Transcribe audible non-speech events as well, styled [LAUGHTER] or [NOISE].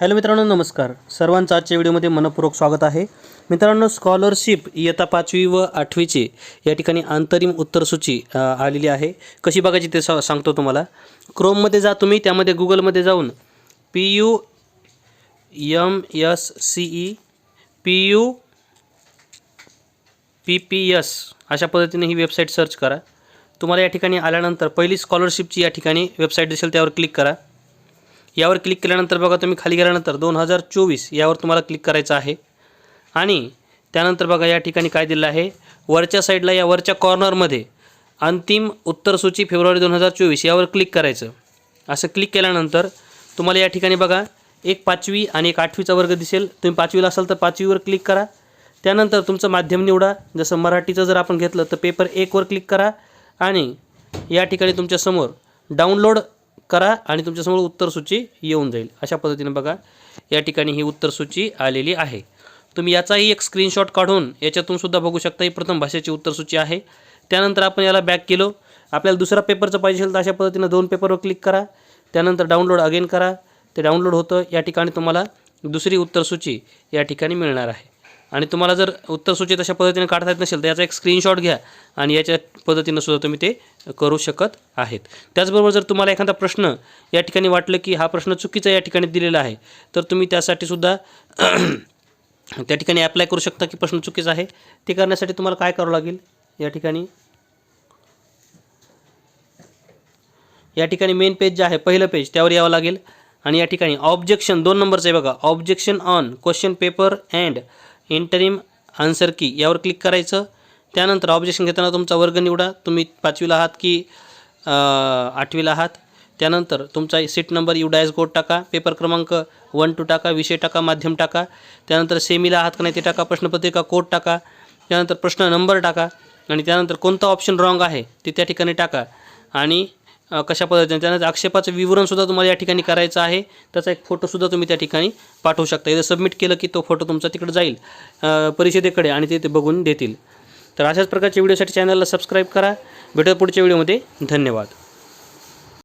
Hello मित्रांनो नमस्कार. सर्वांचं आजच्या व्हिडिओमध्ये मनपूर्वक स्वागत आहे. मित्रांनो स्कॉलरशिप इयत्ता पाचवी व आठवीची या ठिकाणी अंतरिम उत्तरसूची आलेली आहे. कशी बघायची ते सा सांगतो तुम्हाला. क्रोममध्ये जा तुम्ही त्यामध्ये गुगलमध्ये जाऊन P U M S C E P U P P S अशा पद्धतीने ही वेबसाईट सर्च करा. तुम्हाला या ठिकाणी आल्यानंतर पहिली स्कॉलरशिपची या ठिकाणी वेबसाईट दिसेल त्यावर क्लिक करा. यावर क्लिक केल्यानंतर बघा तुम्ही खाली गेल्यानंतर दोन हजार चोवीस यावर तुम्हाला क्लिक करायचं आहे. आणि त्यानंतर बघा या ठिकाणी काय दिलं आहे? वरच्या साईडला या वरच्या कॉर्नरमध्ये अंतिम उत्तरसूची फेब्रुवारी दोन हजार चोवीस यावर क्लिक करायचं. असं क्लिक केल्यानंतर तुम्हाला या ठिकाणी बघा एक पाचवी आणि एक आठवीचा वर्ग दिसेल. तुम्ही पाचवीला असाल तर पाचवीवर क्लिक करा. त्यानंतर तुमचं माध्यम निवडा. जसं मराठीचं जर आपण घेतलं तर पेपर एकवर क्लिक करा. आणि या ठिकाणी तुमच्यासमोर डाउनलोड करा आणि तुमच्यासमोर उत्तरसूची येऊन जाईल. अशा पद्धतीने बघा या ठिकाणी ही उत्तरसूची आलेली आहे. तुम्ही याचाही एक स्क्रीनशॉट काढून याच्यातून सुद्धा बघू शकता ही प्रथम भाषेची उत्तरसूची आहे. त्यानंतर आपण याला बॅक केलो. आपल्याला दुसरा पेपरचं पाहिजे असेल तर अशा पद्धतीनं दोन पेपरवर क्लिक करा. त्यानंतर डाउनलोड अगेन करा. ते डाउनलोड होतं. या ठिकाणी तुम्हाला दुसरी उत्तरसूची या ठिकाणी मिळणार आहे. आणि तुम्हाला जर उत्तरसूची तशा पद्धतीने काढता येत नसेल तर याचा एक स्क्रीनशॉट घ्या आणि याच्या पद्धतीनं सुद्धा तुम्ही ते करू शकत आहेत. त्याचबरोबर जर तुम्हाला एखादा प्रश्न या ठिकाणी वाटलं की हा प्रश्न चुकीचा या ठिकाणी दिलेला आहे तर तुम्ही त्यासाठी सुद्धा [CLEARS THROAT] त्या ठिकाणी अप्लाय करू शकता की प्रश्न चुकीचा आहे. ते करण्यासाठी तुम्हाला काय करावं लागेल? या ठिकाणी या ठिकाणी मेन पेज जे आहे पहिलं पेज त्यावर यावं लागेल. आणि या ठिकाणी ऑब्जेक्शन दोन नंबरचं आहे बघा. Objection on question paper and interim answer key यावर क्लिक करायचं. त्यानंतर ऑब्जेक्शन घेताना तुमचा वर्ग निवडा. तुम्ही पाचवीला आहात की आठवीला आहात? त्यानंतर तुमचा seat number U dice code टाका. पेपर क्रमांक वन टू टाका. विषय टाका माध्यम टाका. त्यानंतर सेमीला आहात का नाही ते टाका. प्रश्नपत्रिका कोड टाका. त्यानंतर प्रश्न नंबर टाका. आणि त्यानंतर कोणता ऑप्शन रॉंग आहे ते त्या ठिकाणी टाका. आणि कशा पद्धतीने? त्यानंतर आक्षेपाचं विवरणसुद्धा तुम्हाला या ठिकाणी करायचं आहे. त्याचा एक फोटोसुद्धा तुम्ही त्या ठिकाणी पाठवू शकता. इथं सबमिट केलं की तो फोटो तुमचा तिकडे जाईल परिषदेकडे आणि ते ते बघून देतील. तर अशाच प्रकारच्या व्हिडिओसाठी चॅनलला सबस्क्राईब करा. भेटत पुढच्या व्हिडिओमध्ये धन्यवाद.